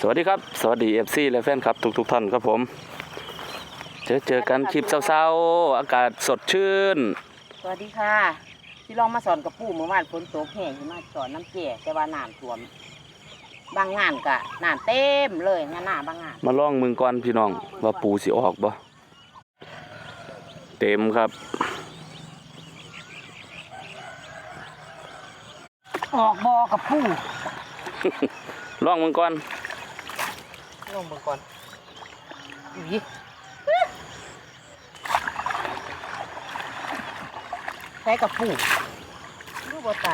สวัสดีครับ สวัสดีเอฟซีและแฟนครับทุกๆท่านครับผม เจอเจอกันคลิปเศร้าๆอากาศสดชื่น สวัสดีค่ะที่ลองมาสอนกับปู่เมื่อวานฝนตกแห้งที่มาสอนน้ำเจี๊ยแต่ว่าน้ำท่วม บางงานกะน้ำเต็มเลยงานหน้าบางงาน มาล่องมึงก่อนพี่น้องว่าปูสิออกบ่เต็มครับ ออกบอกับปู่ล่องมึงก่อน ลงเบิ่งก่อนอีใช้กับปู่รูปบ่ไต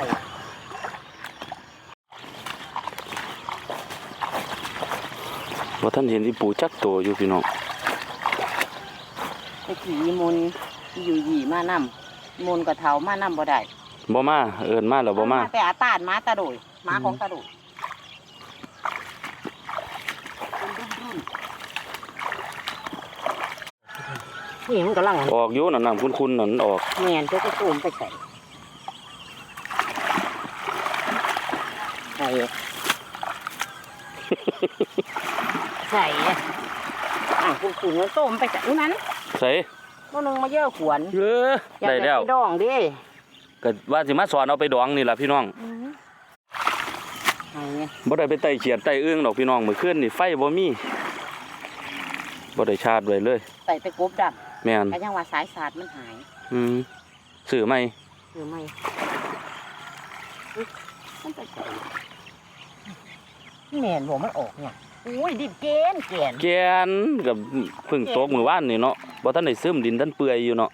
ว่าท่านเห็นที่ปูจักตัวอยู่พี่น้องไปขี่มนต์อยู่หยีมานำมนต์กับเถามานำบ่ได้บ่มาเอินมาแล้วบ่มาแต่อาตานมาตาโดยมาของตาโดย นี่มันกำลังออกอยู่นั่นน้ำคุ้นๆนั่นออกแมนเพื่อจะตูมไปใส่ใส่ใส่อะคุณคุณมันต้มไปใส่นั้นใส่ตัวหนึงมาเยอะขวนเอออยากได้แล้วไปดองดิก็ว่าสิมาสอนเอาไปดองนี่ล่ะพี่น้องไอ้เนี่ยบ่ได้ไปไต่เขียดไต่เอื้องดอกพี่น้องมื้อคืนนี่ไฟบ่มีบ่ได้ชาร์จไว้เลยใส่ไปกบดับ แม่นก็ยังว่าสายสาดมันหายอืมซื้อไหมหรือไม่อุ๊ยมันไปใส่แมนบอกมันออกเนี่ยอุ้ยดิบเกนเกนแกนกับเพึ่งตกมื้อวานนี่เนาะบ่ทันได้ซึมดินทันเปื่อยอยู่เนาะ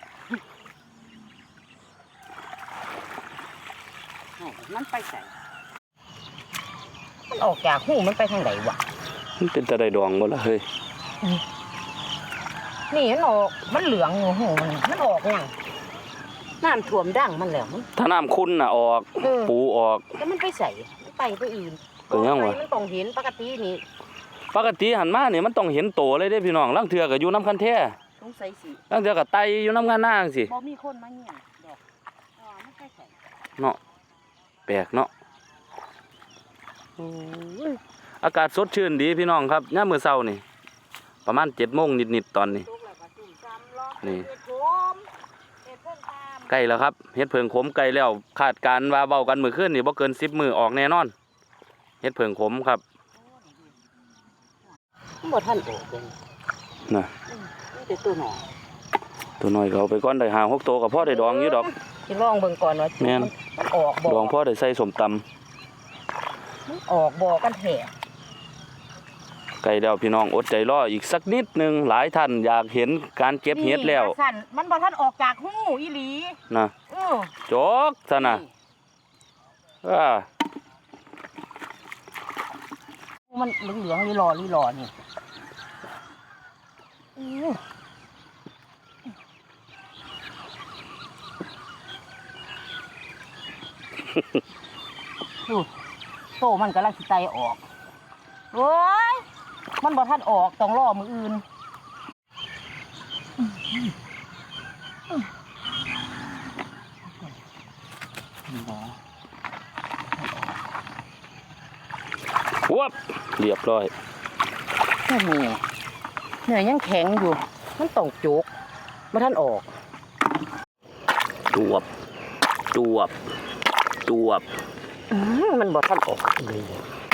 ให้มันไปใส่มันออกจากหูมันไปทางไหนวะมันเป็นตะไดดองบ่ล่ะเฮ้ย นี่มันออกมันเหลืองอยู่หูมันมันออกยังน้ำท่วมดังมันแล้วมันถ้าน้ำคุณน่ะออก เออปูออก แล้วมันไปใส่มันไปไปอื่นก็ยังวะไปมันต้องเห็นปกตินี่ปกติหันมานี่มันต้องเห็นโตเลยเด้พี่น้องลางเทื่อก็อยู่น้ำคันแท้สงสัยสิลางเทื่อก็ไตอยู่น้ำงานหน้าจังซี่บ่มีคนมาเงี่ยดอกอ๋อมันไปใส่เนาะแปลกเนาะโอ้ยอากาศสดชื่นดีพี่น้องครับยามมื้อเช้านี่ ประมาณ7:00นนิดๆตอนนี้ลูกแล้วก็จุ่มซ้ำล็อก นี่เห็ดผมเห็ดเพิ่งตามใกล้แล้วครับเฮ็ดเพิงขมใกล้แล้วคาดการณ์ว่าเว้ากันมื้อคืนนี่บ่เกิน10มื้อออกแน่นอนเฮ็ดเพิงขมครับมันบ่ทันออกเลยน่ะอืมนี่แต่ตัวหนอตัวน้อยก็เอาไปก่อนได้5 6โตก็พอได้ดองอยู่ดอกสิลองเบิ่งก่อนว่าแม่นมันออกบ่ดองพอได้ใส่สมตำมันออกบ่กันแท้ ไก่แล้วพี่น้องอดใจรออีกสักนิดหนึงหลายท่านอยากเห็นการเก็บเห็ดแล้วนี่าสั่นมันบ่ทันออกจากหูอีหลีนะเออจกซะนะอ่ามันเหลืองๆลีหลอลีหลอนี่อู้ดูโตมันกำลังสิไตออกโอ้ย มันบ่ทันออกต้องรอมืออื่นวับเรียบร้อยนี่เหนื่อยยังแข็งอยู่ มันต้องจุกบ่ทันออกจวบจวบจวบอื้อมันบ่ทันออกเลย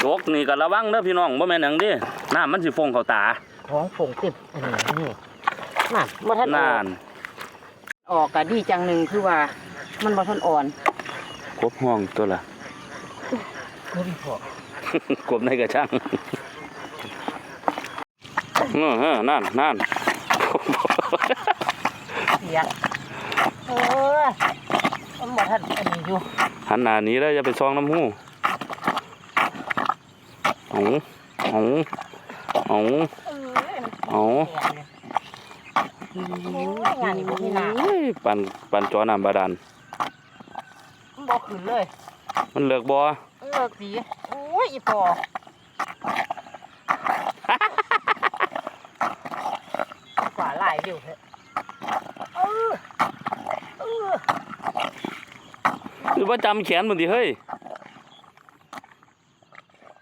จกนี่ก็ระวังเด้อพี่น้องบ่แม่นหยังเดิ น้ำมันสิฟงเข้าตาท้องโป่งเต็มอันนี้นี่น่ะบ่ทันอนาอกนออกก็ดีจังหนึ่งคือว่ามันบ่ทันอ่อนกบห้องตัวละคือพอกบในกระช่างเออเออนั่นนั่นเสียเออมันบ่ทันอันนี้อยู่หันหน้าหนี้แล้วอย่าไปซองน้ำหูเอาเอา เอาเออเอาโอ้ยงานนี้บ่มีน้เฮ้ยปันปันจอน้ำบาดาลำมันบ่ขึ้นเลย มันเลิกบ่มันเลิกสีโอ้ยอีพอขวาลายเร็วเถอะเออเออหรือว่าจำแขนมันดิเฮ้ย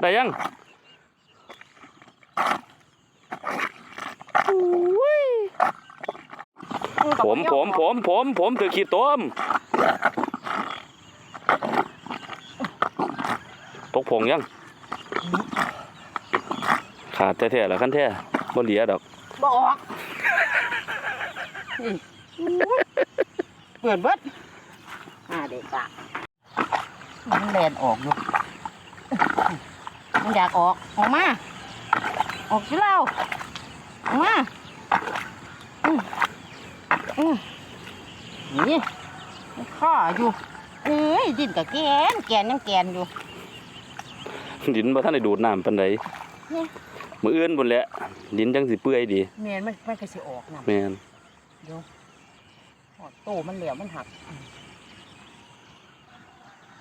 ได้ยัง ผมผมผมผมผมถือขี้ต้มตกผงยังขาดแท้ๆแล้วคันแท้บ่เหลียดอกบออกนี่เปิดเบิดอ่าเด็กอะมันแลนออกอยู่มันอยากออกออกมาออกสิเล่าออกมาอืมอืมนี่มัน ข้าอยู่เอ้ยดินกับแกนแกนยังแกนอยู่ดินบ่ทันได้ดูดน้ำปานใดนี่มื้ออื่นพุ่นแหละดินจังสิเปื่อยดีเมนมันมันก็สิออกนะแม่นเดี๋ยวหอดโตมันเหลวมันหัก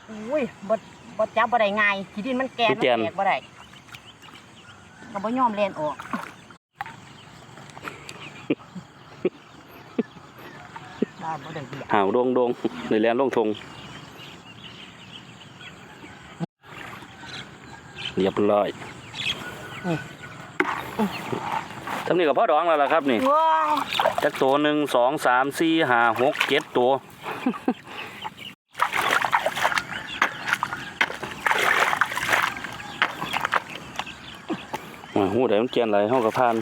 อุ้ยบดบดจับบ่ได้ง่ายขี้ดินมันแกนมันแตกบ่ได้ก็บ่ยอมเล่นออก บ้าบ่ได้เบียด หาวโดงโดงเลยแลนลงทงเรียบร้อยทำนี่กับพ่อดองแล้วล่ะครับนี่ว้าวจักตัวหนึ่งสองสามสี่ห้าหกเจ็ดตัวอ่าหูได้มันเกียนไหลห้องกับพาน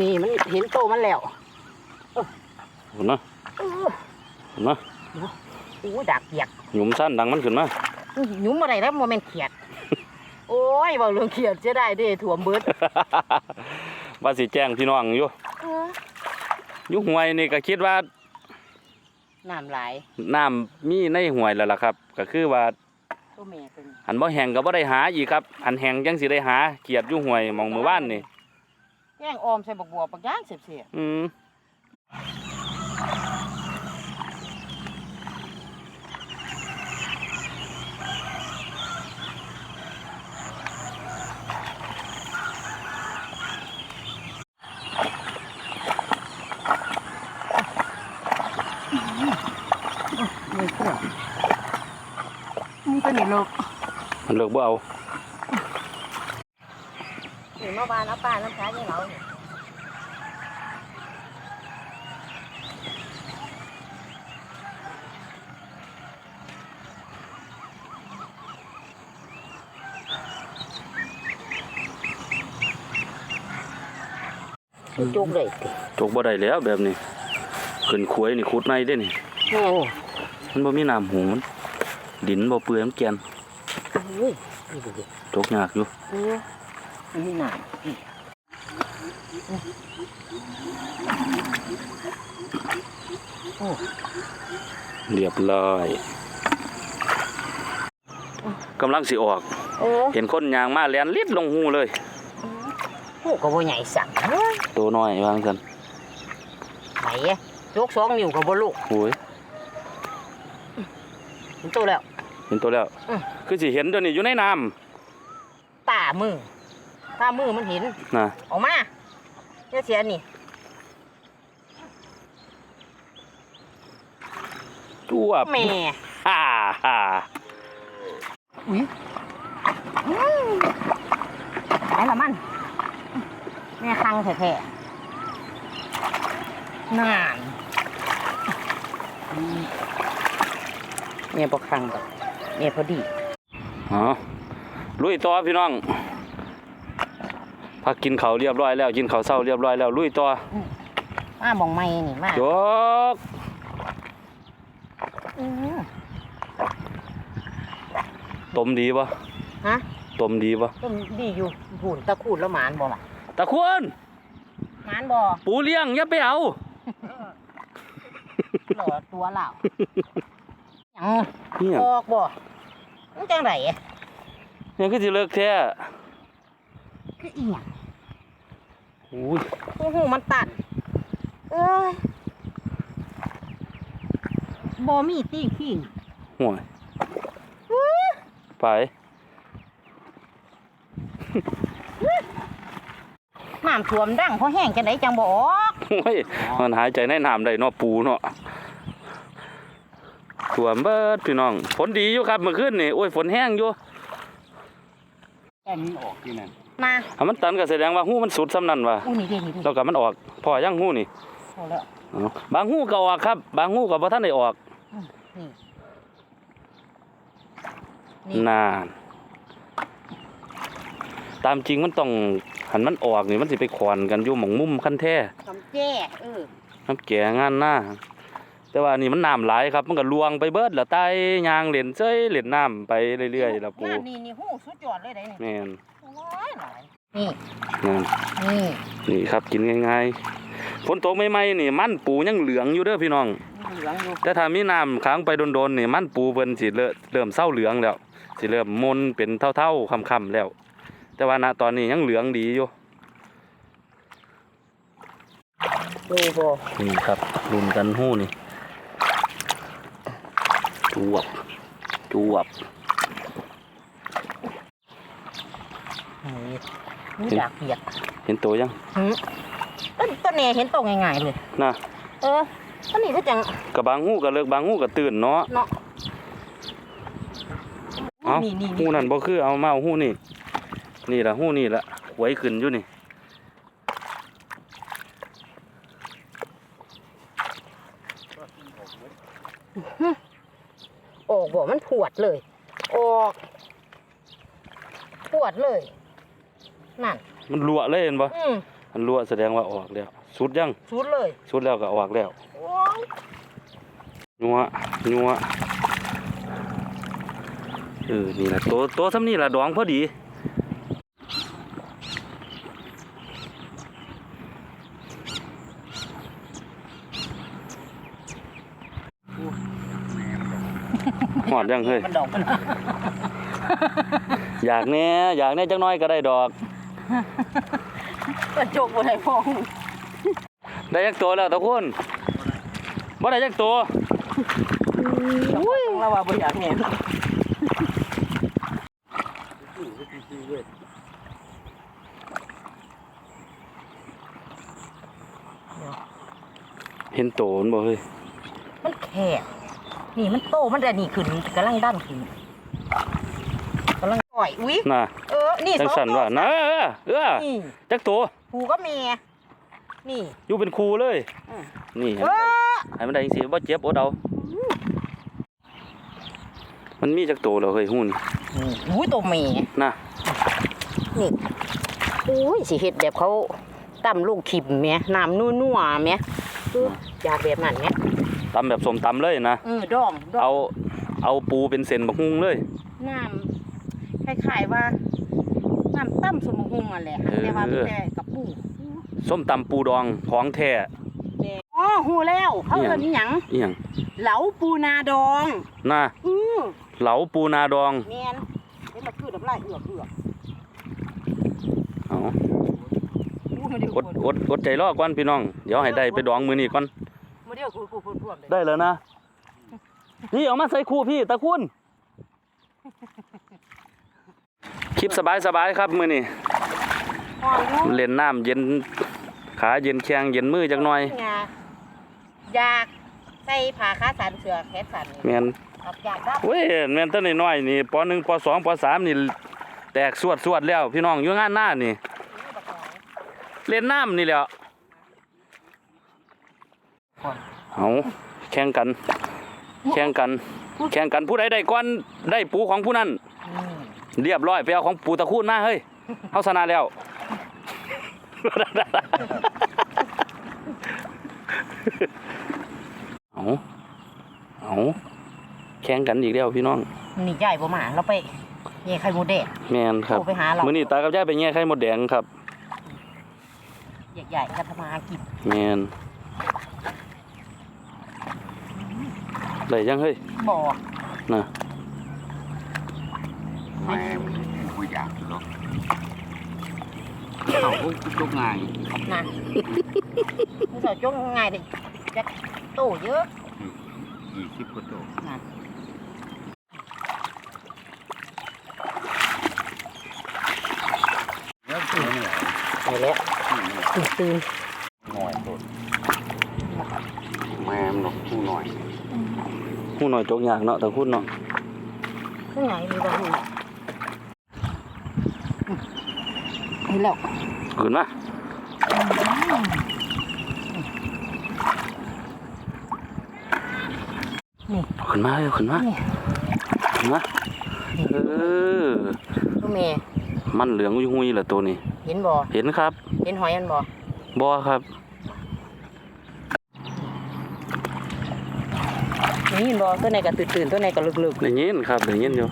นี่มันเห็นโตมันแล้ว เห็นไหมเออเห็นไหมโอ้ยดักเกียกหยุมสั้นดังมันขึ้นมาอื้อหยุ่มอะไรแล้วโมเมนเขียด โอ้ยเบาเรื่องเขียดจะได้เด้ถ่วมเบิดว่าสิแจ้งพี่น้องอยู่เอออยุห่วยนี่ก็คิดว่าน้ำไหลายน้ำมีในห่วยแล้วล่ะครับ ก็คือว่าตัวแม่เป็นอันบ่แห้งก็บ่ได้หาอีกครับ อันแห้งจังสิได้หาเกียดอยู่ห่วยหมองมือว่านนี่แย่งออมใส่บักบัวปักย่างเสียบเสียบอืม นี่ตัวนี่ตัวนี่ลูก มัน เลิกบ่เอานี่เมื่อวานเอาปลาน้ำค้าให้เราเนี่ยจุกเลยติจกบ่ได้แล้วแบบนี้ขึ้นขวยนี่ขุดในเด้นี่แม่นี่มันบ่มีน้ำหุงมันดินบ่เปื่อยมันแกน เฮ้ยนี่ดูดิจกยากอยู่เออมันมีหนามอีกเรียบร้อยกำลังสิออกเออเห็นคนยางมาแล่นลิดลงหูเลยหูก็บ่ใหญ่สั่งเฮ้ยตัวน้อยวางซั่นไหนอะยกสองนิ้วก็บ่ลูกโอ้ยมันโตแล้ว เห็นตัวแล้ว อืมคือสิเห็นตัวนี้อยู่ในน้ำตามือตามือมันเห็นน่ะออกมาเดี๋ยวเสียนี่จ้วบแม่ฮ่าฮ่าอุ้ยไหนละมันแม่คังแท้ๆน่านแม่บอกคังแบบ แม่พอดีอ๋อลุยต่อพี่น้องพักกินข้าวเรียบร้อยแล้วกินข้าวเช้าเรียบร้อยแล้วลุยต่อมามองไม่นี่มาจกอื้อต้มดีปะฮะต้มดีปะต้นดีอยู่หุ่นตะคูดแล้วหมานบ่ล่ะตะควรหมานบ่ปูเลี้ยงอย่าไปเอาหล่อตัวเหล่าหยังเนี่ยออกบ่ มันจังไรเนี่ยคือสิเลิกแท้คืออีหยังอุ้ยหูหูมันตัดเอ้ยบ่มีติ้งขิงห่วยไปน้ำท่วมดังเพราะแห้งจังไดจังบ่ออกโอ้ยมันหายใจในน้ำได้เนาะปูเนาะ ถ่วมเบิดพี่น้อง ฝนดีอยู่ครับเมื่อคืนนี่โอ้ยฝนแห้งอยู่แต่มันออกที่นั่นมาถ้ามันตันก็แสดงว่าหูมันสุดซ้ำนั่นว่ะอู้นี่ดินี่ดิแล้วก็มันออกพอยังหูนี่เอาแล้วเอาบางหูก็ออกครับ บางหูก็บ่ทันได้ออกนี่นี่นานตามจริงมันต้องหันมันออกนี่มันสิไปขอนกันอยู่หม่องมุมคันแท้คำแจ้เออน้ำแก่งานหน้า แต่ว่านี่มันน้ำหลายครับ มันก็ลวงไปเบิดแล้วใต้ยางเหรียญเซ้ยเหรียญน้ำไปเรื่อยๆแล้วปูงานนี่นี่หูสุดยอดเลยได้นี่แม่นหลายหลายนี่นั่นนี่นี่ครับกินง่ายๆฝนตกใหม่ๆนี่มันปูยังเหลืองอยู่เด้อพี่น้อง เหลืองอยู่แต่ถ้ามีน้ำค้างไปโดนๆนี่มันปูเพิ่นสิเริ่มเริ่มเศร้าเหลืองแล้วสิเริ่มมนเป็นเท่าๆค่ำๆแล้ว แต่ว่าณตอนนี้ยังเหลืองดีอยู่ดูบ่นี่ครับรุนกันหู้นี่ จวบจวบนี่นี่อยากเปียกเห็นตัวยังหืมต้นต้นเนี่ยเห็นโตง่ายๆเลย น่ะเออต้นนี้ก็จังกับบางหู้ก็เลิกบางหู้ก็ตื่นเนาะเนาะเอ้านี่นี่หู้นั่นบ่คือเอามาเอาหู้นี่ นี่ล่ะหู้นี่ล่ะหวยขึ้นอยู่นี่ ออกบ่มันปวดเลย ออกปวดเลย นั่น มันรั่วเลยเห็นบ่อืมมันรั่วแสดงว่าออกแล้วสุดยังสุดเลยสุดแล้วก็ออกแล้วโอ้ยยัวยัวเออนี่แหละตัวตัวซ้ำนี่แหละดองพอดีหอดยังเฮ้ยมันดอกมันอยากแน่อยากแน่จักหน้อยก็ได้ดอก กระจกบ่ได้ฟองได้จักตัวแล้วตะคุณบ่ได้จักตัวอุ้ยเราว่าบ่อยากเห็นเห็นโตมันบ่เฮ้ยมันแคบนี่มันโตมันได้นี่ขึ้นกำลังดันขึ้น กำลังปล่อยอุ้ยน่ะเออ นี่จังสองสั่นตัวว่านะเออเออนี่จักตัวผูก็เมียนี่อยู่เป็นครูเลยอืมนี่เออให้มันได้จังซี่บ่เจ็บอดเอามันมีจักตัวแล้วเฮ้ยหุ่นนี่อุ้ยตัวเมียน่ะนี่อุ้ยสิเฮ็ดแบบเขาตำลูกขิมแหม่น้ำนัวๆแหม่คืออยากแบบนั้นแหม่ตำแบบสมตำเลยนะเออดองดองเอาเอาปูเป็นเส้นบักฮุงเลยน้ำ คล้ายๆว่าน้ำตั้มสมหุงอะแหละแต่ว่ามีแต่กับปูส้มตำปูดองของแท้อ๋อหูแล้วเขาอิหยังเอิ้นอิหยังอีหยังเหลาปูนาดองน่ะอือเหลาปูนาดองแม่นเห็นมันคือน้ำลายเอือกเอือกเอาอู้มาเดียวอดอดอดใจรอก่อนพี่น้อง เดี๋ยวให้ได้ไปดองมื้อนี้ก่อนมาเดียวกูกูพูดๆเลยได้แล้วนะพี่เอามาใส่คู่พี่ตะคุณ คลิปสบายสบายๆครับมื้อนี้อ่อนอยู่เล่นน้ำเย็นขาเย็นแข้งเย็นมือจักหน่อยงาอยากใส่ผ้าขาสันเสือแขนสันนี่แม่นครับอยากได้เว้ยแม่นแตั้งน้อยๆนี่ป .1 ป .2 ป .3 นี่แตกสวดสวดๆแล้ว พี่น้องอยู่งานหน้านี่ เล่นน้ำนี่แหล้วเอาแข่งกัน แข่งกัน แข่งกันผู้ใดได้ก่อนได้ปูของผู้นั้นอืม เรียบร้อยไปเอาของปูตะคูนมาเฮ้ยเฮาชนะแล้ว เอาเอาแข่งกันอีกแล้วพี่น้องนี่ใหญ่บ่มาเราไปแย่ไข่หมูแดงแม่นครับโทรไปหาเรามื้อนี้ตากับยายไปแง่ไข่มดแดงครับใหญ่ๆกันทำมาหากินแม่นได้ยังเฮ้ยบ่อน่ะ แม่กูอยากหรอกเอาพวกทุกง่ายนั่นมึงสาวจ้งง่ายเลยจะโตเย นี้แล้วขึ้นมาขึ้นมาเลยขึ้นมาขึ้นมาเออตัวเมยมันเหลืองยุ่ยๆเหรอตัวนี้ เห็นบ่เห็นครับ เห็นหอยอันบ่บ่ครับนี่ยินบ่ตัวไหนก็ตื่นๆตัวไหนก็ลึกๆนี่ยินครับนี่ยินอยู่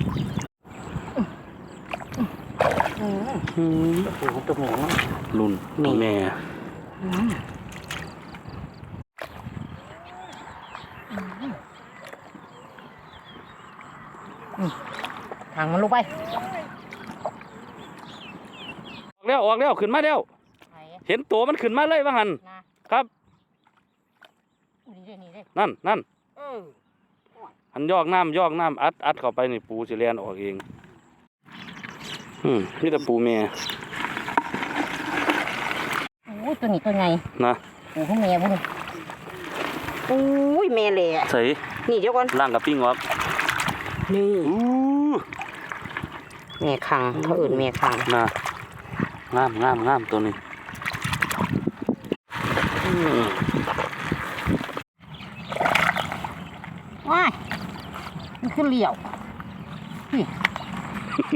ๆอืมอืมโอ้โหตัวหมูรุ่นตัวแม่อืมอืมทางมันลงไป ออกแล้วออกแล้วขึ้นมาแล้วไหนเห็นตัวมันขึ้นมาเลยว่าหันนะครับนี่เด้นี่เด้นั่นนั่นเอออันยอกน้ำยอกน้ำอัดอัดเข้าไปนี่ปูสิเลียนออกเอง อืมนี่แต่ปูแม่โอ้ยตัวนี้ตัวไงนะโอ้โหแม่บุญโอ้ยแม่แหละใส่นี่เดี๋ยวก่อนล่างกับปิ้งออกนี่อู้แม่คังเขาเอื่นแม่คังน่ะงามงามงามตัวนี้อืมว้ายมันคือเหลี่ยวนี่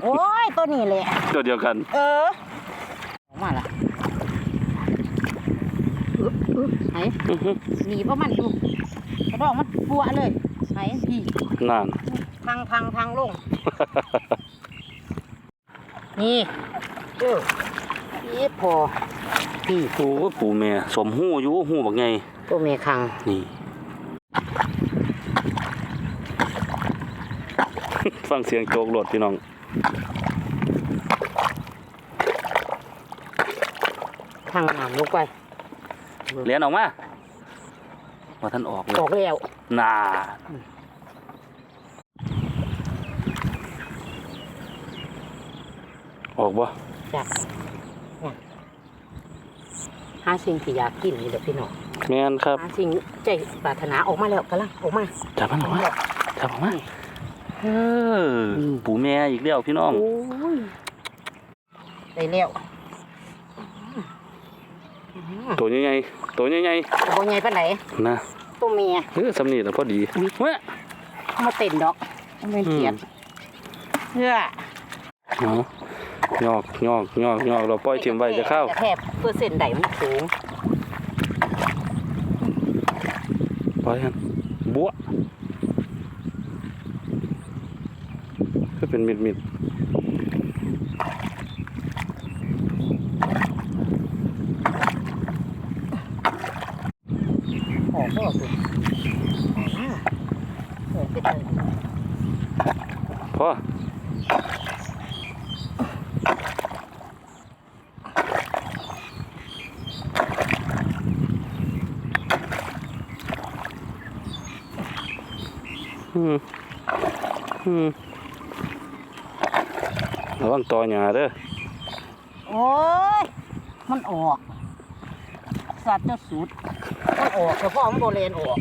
โอ้ยตัวนี้แหละตัวเดียวกัน เออออกมาละอึ๊บอึ๊บไหนอื้อหือหนีเพราะมันอยู่กระดองมันปัวเลยไหนพี่นั่นทางทางทางลง นี่เออนี่พอพี่โอ้ปูแม่สมหูอยู่หูบักไงตัวแม่คังนี่ฟังเสียงโจกโหลดพี่น้อง ทางน้ำลงไปเลียนออกมาว่าท่านออกเลยออกแล้วน่าออกบ่จ้ะเนี่ยหาสิ่งที่อยากกินนี่เด็กพี่น้องแม่นครับหาสิ่งใจปรารถนาออกมาแล้วกำลังออกมาจับมันออกมาจับออกมาเออ อืมปูแม่อีกแล้วพี่น้องโอ้ยได้แล้วตัวใหญ่ๆตัวใหญ่ตัวใหญ่ปานไหนๆนะตัวเมียเออสำนีแล้วพอดีเว้ยมาเต้นดอกมันเป็นเกียดเพื่อเอายอกยอกยอกยอกเราปล่อยทิมไว้จะเข้าแทบเปอร์เซ็นต์ใดมันสูงปล่อยกันบัว เป็นมิดมิดหอมก็สุดโอ้เป็นเลยๆพออืมอืม ระวังตอหยาเด้อโอ้ย มันออก สัตว์จะสุด มันออกเฉพาะมันโบเลนออก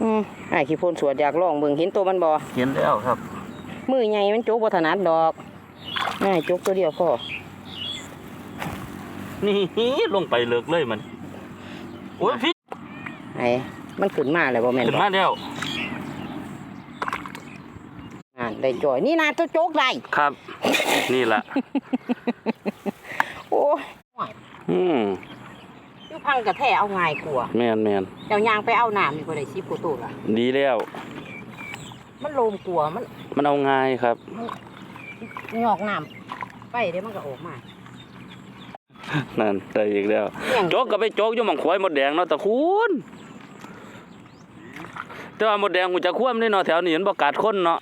อืมไอ้ขี้พ่นสวดอยากลองเบิ่งเห็นตัวมันบ่เห็นแล้วครับ มือใหญ่มันโจกบ่ถนัดดอกง่ายโจกตัวเดียวพอนี่ลงไปเลิกเลยมัน โอ้ยพี่ไอ้มันขึ้นมาแล้วบ่แม่นขึ้นบ่มาแล้ว อ่าน ได้จ่อยนี่นาตัวโจกได้ครับ นี่แหละโอ้ยอืมอยู่พังกระแทเอาง่ายกว่าแมนแมนเจ้ายางไปเอาน้ำนี่บ่ได้สิบกว่าตัวละดีแล้ว มันโลมกลัวมัน มันเอาง่ายครับงอกน้ำไปเดี๋ยวมันก็ออกมานั่นได้อีกแล้วเลี้ยงโจกก็ไปโจกอยู่หม่องควายหมดแดงเนาะตะคุณแต่ว่าหมดแดงหูจะคว่ำนี่เนาะแถวนี้เห็นบ่กัดคนเนาะ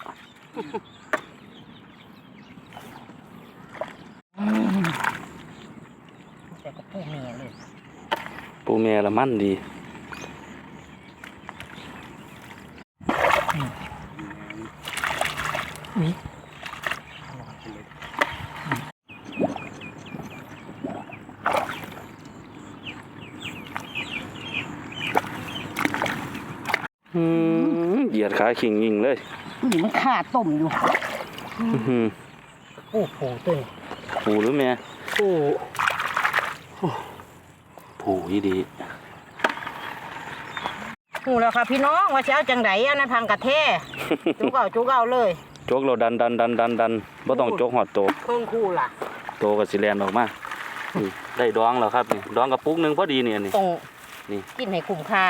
แต่ก็พูดเมียเลย ปูแม่ละมันดีอืม เหยียดขาขิงยิงเลยนี่มันขาต้มอยู่อื้อหือโอ้โหตัวนี้ผูหรือแม่โอ้ผูอีดีหูแล้วค่ะพี่น้องว่าสิเช้าจังไดอันนั้นพังกระแท้จุกเอาจุกเอาเลยโจกเราดันดันดันดันดันบ่ต้องโจกหอดโตเครื่องคู่ล่ะโตกับสิแลนออกมานี่ได้ดองแล้วครับนี่ดองกระปุกหนึงพอดีเนี่ยนี่ต้องนี่กินให้คุ้มค่า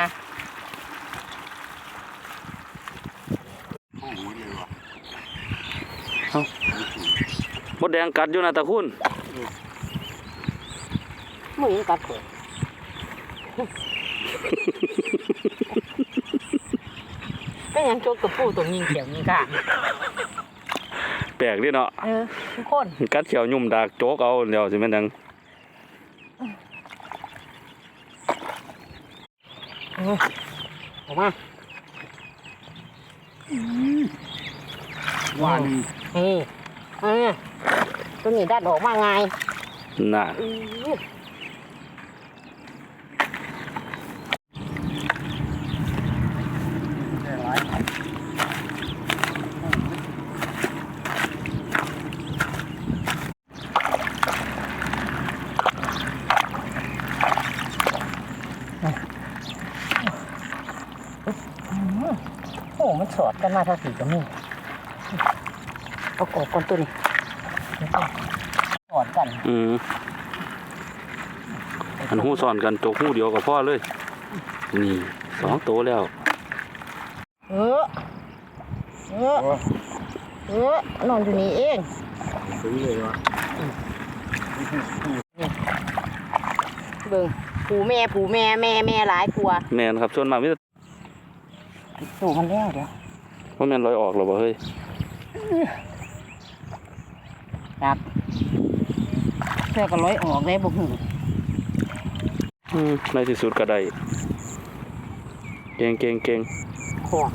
โอ้โหเลยว่ะ ม ดแดงกัดอยู่นะตะคุณมึงกัดข่อยเป็นหยังจกกับปูตัวยิงเขียวยิงกะแปลกดิเนาะเออทุกคนกัดเขียวยุ่มดากโจกเอาเดี๋ยวสิแม่นดังเออออกมาว่าดีนี่เออ ตัวนี้ดัดออกมาไงน่ะอื้อแค่ร้ายโอ้ มันสอดกันมาทั้งสี่กับนี่เอากบก่อนตัวนี้ส อดกันอืมอันหู้ซ่อนกันโจกหู้เดียวก็พอเลย นี่สองโตแล้ว เออ เออโอ้เออนอนอยู่นี่เองถึงเลยว่ะเบิ่งผูแม่ผูแม่แม่แม่หลายกลัวแม่นครับส่วนมากมีแต่สูมันแล้วเดี๋ยวว่าแม่นลอยออกหรอบ่เฮ้ยครับ เสื้อก็ร้อยออกเลยบ่หูอืมในที่สุดก็ได้ เก่งเก่งเก่งของ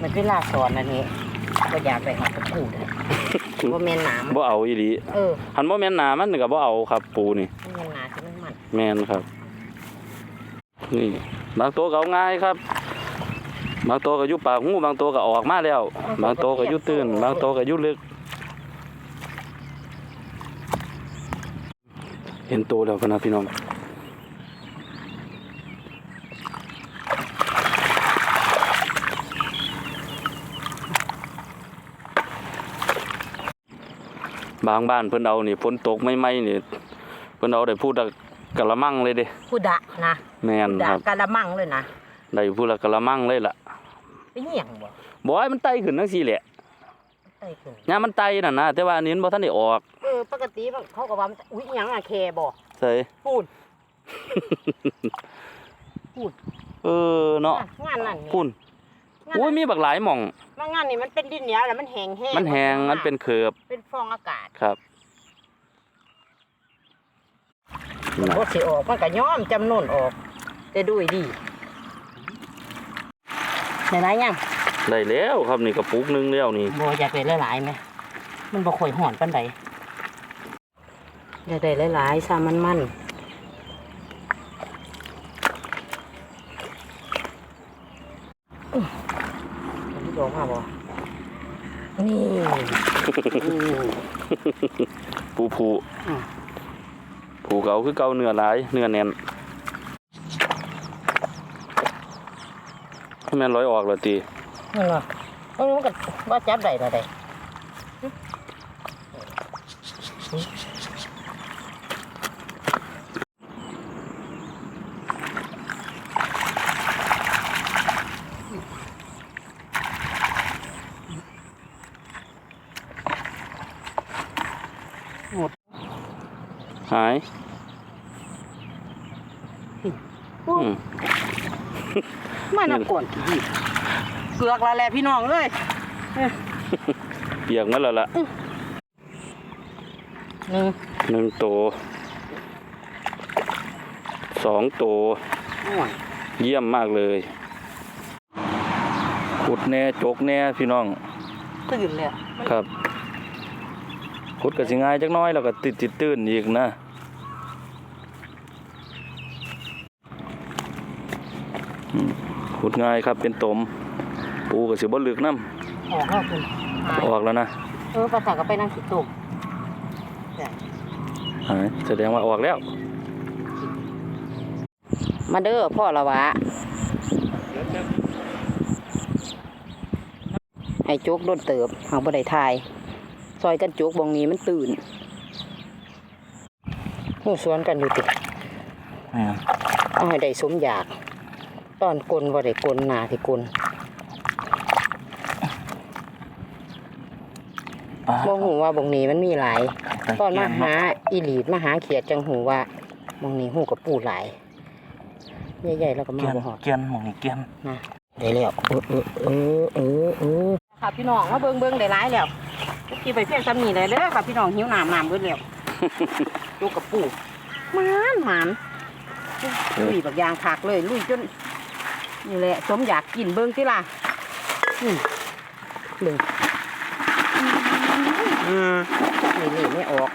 มันเวลาสอนอันนี้ก็อยากไปหาตะปูเลยว่าแม่นหนามบ่เอาอีหลีเออหันบ่แม่นหนามันก็บ่เอาครับ ปูนี่มันแม่นหนาที่มันมันแม่นครับ นี่บางตัวก็เอาง่ายครับ บางตัวก็อยู่ปากหูบางตัวก็ออกมาแล้ว บางตัวก็อยู่ตื้น บางตัวก็อยู่ลึก เห็นตัวแล้วพะนะพี่น้องบางบ้านเพิ่นเอานี่ฝนตกไม่ไหมๆนี่เพิ่นเอาได้พูดกะละมังเลยเด้ผู้ดะนะแม่นผู้ดะครับกะละมังเลยนะได้พูดละกะละมังเลยล่ะ เป็นเหี่ยงบ่บ่ให้มันไต่ขึ้นจังซี่แหละไต้ขึ้นยามมันไต่นั่นนะแต่ว่าอันนี้มันบ่ทันได้ออกเออปกติมันเขาก็ว่ามันอุ้ยอิหยังอะแคบ่ใส่ปูนเออเนาะงานนั่นนี่พุ่นงานอุ้ยนั้นมีบักหลายหม่องมางานนี่มันเป็นดินเหนียวแล้วมันแห้งแห้งมันแห้งมันเป็นเขือบเป็นฟองอากาศครับมันบ่สิออกมันก็ย้อมจำนวนออก แต่ด้วยดี ได้หลายยังได้แล้วครับนี่กระปุกหนึงแล้วนี่บ่อยากได้หลายๆไหมมันบ่ค่อยหอนปานใดอยากได้หลายๆซามันมันอื้ออันนี้ออกมาบ่นี่ผูผูอืมผูเก่าคือเก่าเนื้อหลายเนื้อแน่นให้ แม่นร้อยออกแล้วตินั่นเหรอเออมันก็ว่าจับได้ละได้หมดหายอืม มา นักก่อนเกือกละแหละพี่น้องเอ้ยเปียกหมาแล้วล่ะหนึ่งหนึ่งตัวสองตัวโอ้ยเยี่ยมมากเลยขุดแน่จกแน่พี่น้องตื่นเลยอะมันครับขุดก็สิง่ายจักหน้อยแล้วก็ติดติดตื้นอีกนะอืม ขุดง่ายครับเป็นตม ปูก็สิบ่ลึกน้ออกแล้วคุณหายำออกแล้วนะเออภาษาก็ไปนั่งคิดตุกเอ้ยแสดงว่าออกแล้วมาเด้อพ่อละวะให้โจกโดนเติบหางบ่ได้ทาย ซอยกันโจกบองนี้มันตื่นหูสวนกันอยู่ติแม่นเอาให้ได้สมอยาก ตอนกลนบ่ได้กลนหนาที่กลนอ่าบ่หูว่าบองนี้มันมีหลาย ตอนมาหาอีหลีดมาหาเขียดจังหูว่าบองนี้หูกับปูหลายใหญ่ๆแล้วก็มาเกียนบ่หอดเกียนหมองนี่เกียนนะได้แล้วเออเออเออเออเออค่ะพี่น้องมาเบิ่งเบิ่งได้หลายแล้วกี่ไปเพียงซ้ำนี่เลยเด้อค่ะพี่น้องหิวน้ำน้ำเบิดแล้วดูกับปูหมานหมานลุยบักยางคักเลยลุยจน นี่แหละสมอยากกินเบิ่งติล่ะอืมเบิ่งนี่นี่ไม่ออก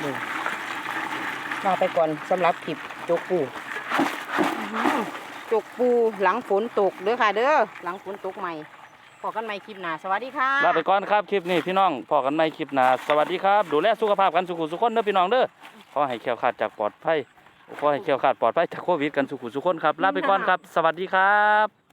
เบิ่งลาไปก่อนสำหรับคลิปโจกปูจกปูหลังฝนตกเด้อค่ะ เด้อหลังฝนตกใหม่พอกันใหม่คลิปหน้าสวัสดีค่ะลาไปก่อนครับคลิปนี้พี่น้องพอกันใหม่คลิปหน้าสวัสดีครับ ดูแลสุขภาพกันสุขุสุขคนเด้อพี่น้องเด้อขอให้แคล้วคลาดจากปลอดภัย ขอให้เคียวขาดปลอดภัยจากโควิดกันสุขุสุขคนครับลาไปก่อนครับ สวัสดีครับ